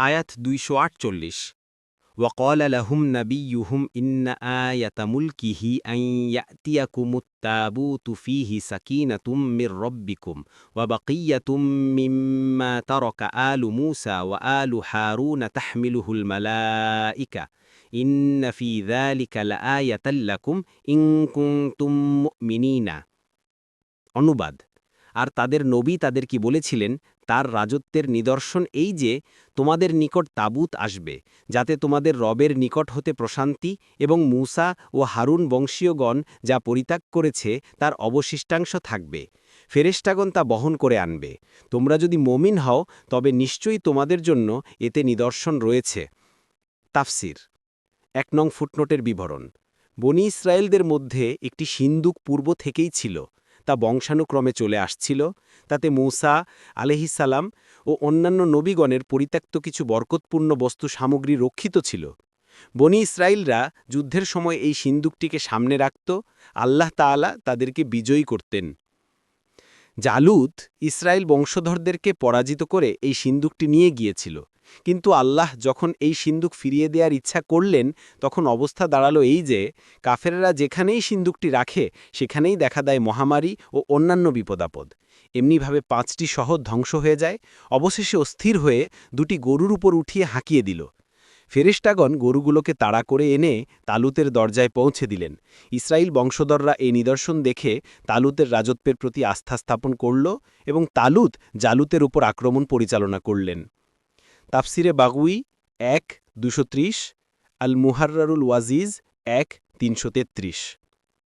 আয়াত দুইশো আটচল্লিশ وقال لهم نبيهم إن آية ملكه أن يأتيكم التابوت فيه سكينة من ربكم وبقية مما ترك آل موسى وآل هارون تحمله الملائكة إن في ذلك لآية لكم إن كنتم مؤمنين অনুবাদ আর তাদের নবী তাদের কি বলেছিলেন? তার রাজত্বের নিদর্শন এই যে, তোমাদের নিকট তাবুত আসবে, যাতে তোমাদের রবের নিকট হতে প্রশান্তি এবং মূসা ও হারুন বংশীয়গণ যা পরিত্যাগ করেছে তার অবশিষ্টাংশ থাকবে। ফেরেস্টাগণ তা বহন করে আনবে। তোমরা যদি মমিন হও, তবে নিশ্চয়ই তোমাদের জন্য এতে নিদর্শন রয়েছে। তাফসির। এক নং ফুটনোটের বিবরণ। বনি ইসরায়েলদের মধ্যে একটি সিন্দুক পূর্ব থেকেই ছিল। তা বংশানুক্রমে চলে আসছিল, তাতে মূসা আলহিসাল্লাম ও অন্যান্য নবীগণের পরিত্যক্ত কিছু বরকতপূর্ণ বস্তু সামগ্রী রক্ষিত ছিল। বনি ইসরায়েলরা যুদ্ধের সময় এই সিন্দুকটিকে সামনে রাখত, আল্লাহ তালা তাদেরকে বিজয়ী করতেন। জালুত ইসরায়েল বংশধরদেরকে পরাজিত করে এই সিন্দুকটি নিয়ে গিয়েছিল। কিন্তু আল্লাহ যখন এই সিন্দুক ফিরিয়ে দেওয়ার ইচ্ছা করলেন, তখন অবস্থা দাঁড়াল এই যে, কাফেরেরা যেখানেই সিন্দুকটি রাখে, সেখানেই দেখা দেয় মহামারী ও অন্যান্য বিপদাপদ। এমনিভাবে পাঁচটি শহর ধ্বংস হয়ে যায়, অবশেষে অস্থির হয়ে দুটি গরুর উপর উঠিয়ে হাঁকিয়ে দিল। ফেরেস্টাগণ গরুগুলোকে তাড়া করে এনে তালুতের দরজায় পৌঁছে দিলেন। ইসরায়েল বংশধররা এই নিদর্শন দেখে তালুতের রাজত্বের প্রতি আস্থা স্থাপন করল এবং তালুত জালুতের উপর আক্রমণ পরিচালনা করলেন। তাফসিরে বাগুই এক, দুশো আল মুহার্রারুল ওয়াজিজ এক, তিনশো